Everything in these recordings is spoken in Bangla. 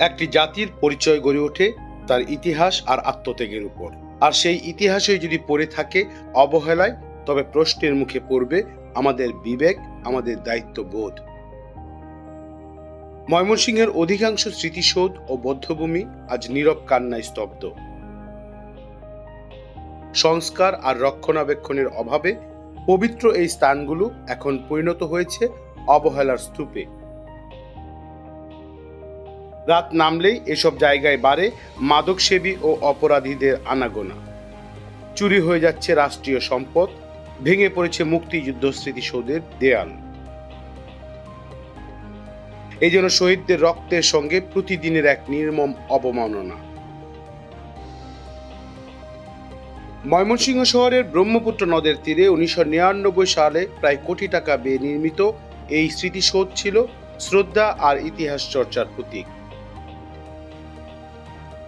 একটি জাতির পরিচয় গড়ে ওঠে তার ইতিহাস আর আত্মত্যাগের উপর। আর সেই ইতিহাসই যদি পড়ে থাকে অবহেলায়, তবে প্রশ্নের মুখে পড়বে আমাদের বিবেক, আমাদের দায়িত্ববোধ। ময়মনসিংহের অধিকাংশ স্মৃতিসৌধ ও বদ্ধভূমি আজ নীরব কান্নায় স্তব্ধ। সংস্কার আর রক্ষণাবেক্ষণের অভাবে পবিত্র এই স্থানগুলো এখন পরিণত হয়েছে অবহেলার স্তূপে। রাত নামলেই এসব জায়গায় বাড়ে মাদকসেবী ও অপরাধীদের আনাগোনা। চুরি হয়ে যাচ্ছে রাষ্ট্রীয় সম্পদ, ভেঙে পড়েছে মুক্তিযুদ্ধ স্মৃতিসৌধের দেয়াল। এই জন্য শহীদদের রক্তের সঙ্গে প্রতিদিনের এক নির্মম অবমাননা। ময়মনসিংহ শহরের ব্রহ্মপুত্র নদের তীরে উনিশশো নিরানব্বই সালে প্রায় কোটি টাকা ব্যয়ে নির্মিত এই স্মৃতিসৌধ ছিল শ্রদ্ধা আর ইতিহাস চর্চার প্রতীক।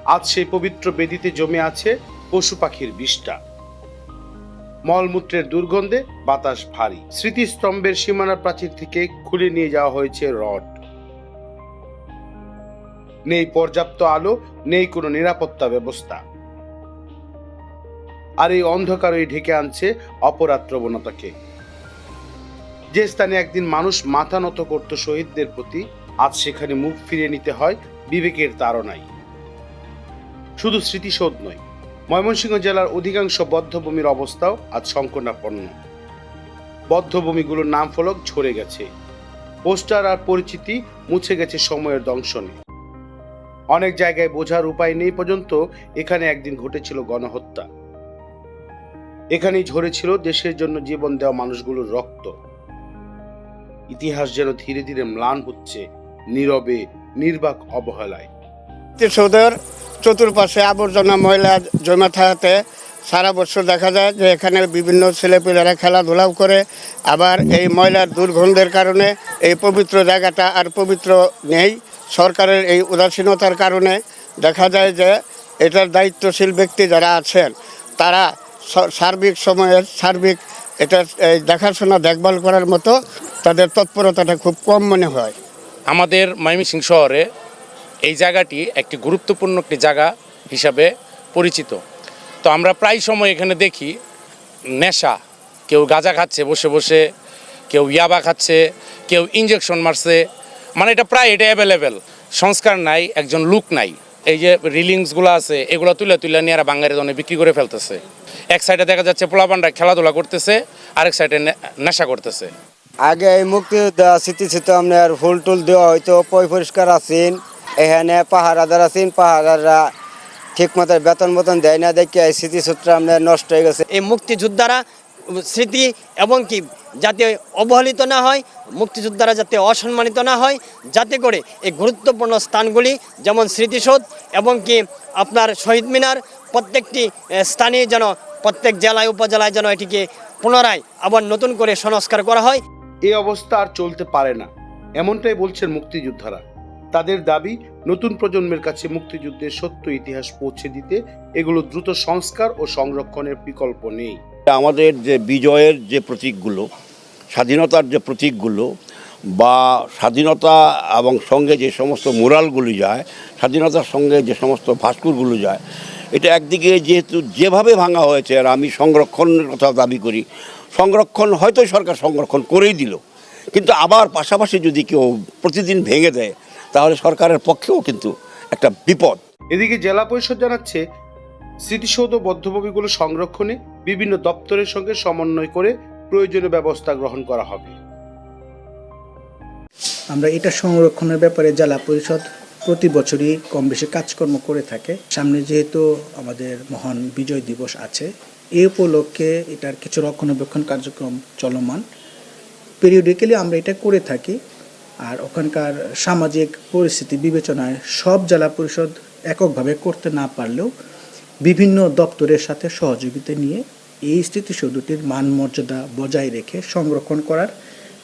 আজ সেই পবিত্র বেদিতে জমে আছে পশু পাখির বিষ্ঠা মলমূত্রের দুর্গন্ধে বাতাস ভারী। স্মৃতিস্তম্ভের সীমানা প্রাচীর থেকে খুলে নিয়ে যাওয়া হয়েছে রড। নেই পর্যাপ্ত আলো, নেই কোনো নিরাপত্তা ব্যবস্থা। আর এই অন্ধকারই ঢেকে আনছে অপরাধ প্রবণতাকে। যে স্থানে একদিন মানুষ মাথা নত করত শহীদদের প্রতি, আজ সেখানে মুখ ফিরিয়ে নিতে হয় বিবেকের তাড়নায়। শুধু স্মৃতিসৌধ নয়, ময়মনসিংহ জেলার অধিকাংশ বদ্ধভূমির অবস্থাও আজ সংকটাপন্ন। বদ্ধভূমিগুলোর নাম ফলক ঝরে গেছে। পোস্টার আর পরিচিতি মুছে গেছে সময়ের দংশনে। অনেক জায়গায় বোঝার উপায় নেই পর্যন্ত এখানে একদিন ঘটেছিল গণহত্যা। এখানেই ঝরেছিল দেশের জন্য জীবন দেওয়া মানুষগুলোর রক্ত। ইতিহাস যেন ধীরে ধীরে ম্লান হচ্ছে নীরবে, নির্বাক অবহেলায়। সৌধের চতুর্পাশে আবর্জনা ময়লা জমা থাকাতে সারা বছর দেখা যায় যে এখানে বিভিন্ন ছেলেপেলেরা খেলাধুলাও করে। আবার এই ময়লার দুর্গন্ধের কারণে এই পবিত্র জায়গাটা আর পবিত্র নেই। সরকারের এই উদাসীনতার কারণে দেখা যায় যে এটার দায়িত্বশীল ব্যক্তি যারা আছেন, তারা সার্বিক সময়ের সার্বিক এটা, এই দেখাশোনা, দেখভাল করার মতো তাদের তৎপরতাটা খুব কম মনে হয়। আমাদের ময়মনসিংহ শহরে এই জায়গাটি একটি গুরুত্বপূর্ণ একটি জায়গা হিসাবে পরিচিত। তো আমরা প্রায় সময় এখানে দেখি নেশা। কেউ গাঁজা খাচ্ছে, বসে বসে, কেউ ইয়াবা খাচ্ছে, কেউ ইঞ্জেকশন মারছে। মানে এটা প্রায় এটা অ্যাভেলেবেল সংস্কার নাই, একজন লুক নাই। এই যে রিলিংসগুলো আছে, এগুলো তুলে তুলে নিয়ে এরা বাঙালি দনে বিক্রি করে ফেলতেছে। এক সাইডে দেখা যাচ্ছে পোলাপান্ডা খেলাধুলা করতেছে, আরেক সাইডে নেশা করতেছে। আগে এই মুক্তি দেওয়া স্মৃতি ছিল আপনার ফুল টুল দেওয়া হয়তো পয় পরিষ্কার আছেন। এখানে পাহারাদার আছেন পাহারাদাররা ঠিক মতো বেতন মতন দেয় না দেখে এই স্মৃতিসূত্র আপনার নষ্ট হয়ে গেছে। এই মুক্তিযোদ্ধারা স্মৃতি এবং কি যাতে অবহেলিত না হয় মুক্তিযোদ্ধারা যাতে অসম্মানিত না হয় যাতে করে এই গুরুত্বপূর্ণ স্থানগুলি যেমন স্মৃতিসৌধ এবং কি আপনার শহীদ মিনার প্রত্যেকটি স্থানে যেন প্রত্যেক জেলায় উপজেলায় যেন এটিকে পুনরায় আবার নতুন করে সংস্কার করা হয়। এই অবস্থা আর চলতে পারে না এমনটাই বলছেন মুক্তিযোদ্ধারা। তাদের দাবি, নতুন প্রজন্মের কাছে মুক্তিযুদ্ধের সত্য ইতিহাস পৌঁছে দিতে এগুলো দ্রুত সংস্কার ও সংরক্ষণের বিকল্প নেই। আমাদের যে বিজয়ের যে প্রতীকগুলো, স্বাধীনতার যে প্রতীকগুলো বা স্বাধীনতা এবং সঙ্গে যে সমস্ত মোরালগুলি যায়, স্বাধীনতার সঙ্গে যে সমস্ত ভাস্করগুলো যায়, এটা একদিকে যেহেতু যেভাবে ভাঙা হয়েছে আর আমি সংরক্ষণের কথা দাবি করি, সংরক্ষণ হয়তো সরকার সংরক্ষণ করেই দিল, কিন্তু আবার পাশাপাশি যদি কেউ প্রতিদিন ভেঙে দেয় তাহলে সরকারের পক্ষেও কিন্তু একটা বিপদ। এদিকে জেলা পরিষদ জানাচ্ছে স্মৃতিসৌধ বদ্ধভূমিগুলো সংরক্ষণে বিভিন্ন দপ্তরের সঙ্গে সমন্বয় করে প্রয়োজনীয় ব্যবস্থা গ্রহণ করা হবে। আমরা এটা সংরক্ষণের ব্যাপারে জেলা পরিষদ প্রতি বছরই কম বেশি কাজকর্ম করে থাকে। সামনে যেহেতু আমাদের মহান বিজয় দিবস আছে এই উপলক্ষে এটার কিছু রক্ষণাবেক্ষণ কার্যক্রম চলমান। পিরিয়ডিক্যালি আমরা এটা করে থাকি। আর ওখানকার সামাজিক পরিস্থিতি বিবেচনায় সব জেলা পরিষদ এককভাবে করতে না পারলেও বিভিন্ন দপ্তরের সাথে সহযোগিতা নিয়ে এই স্মৃতিসৌধটির মান মর্যাদা বজায় রেখে সংরক্ষণ করার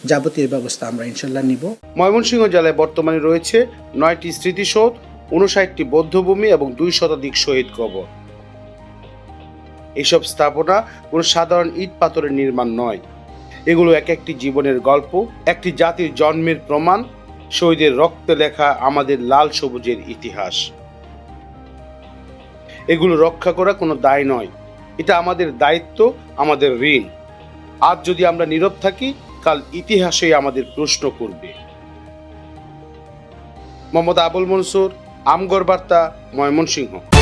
যাবতীয় ব্যবস্থা আমরা ইনশাল্লাহ নিব। ময়মনসিংহ জেলায় বর্তমানে রয়েছে নয়টি স্মৃতিসৌধ উনষাটটি বৌদ্ধভূমি এবং দুই শতাধিক শহীদ কবর। এসব স্থাপনা কোনো সাধারণ ইট পাথরের নির্মাণ নয়। এগুলো এক একটি জীবনের গল্প, একটি জাতির জন্মের প্রমাণ, শহীদের রক্তে লেখা আমাদের লাল সবুজের ইতিহাস। এগুলো রক্ষা করা কোনো দায় নয়। এটা আমাদের দায়িত্ব, আমাদের ঋণ। আজ যদি আমরা নীরব থাকি, কাল ইতিহাসে আমাদের প্রশ্ন করবে। মোহাম্মদ আবুল মনসুর আমগর বার্তা, ময়মনসিংহ।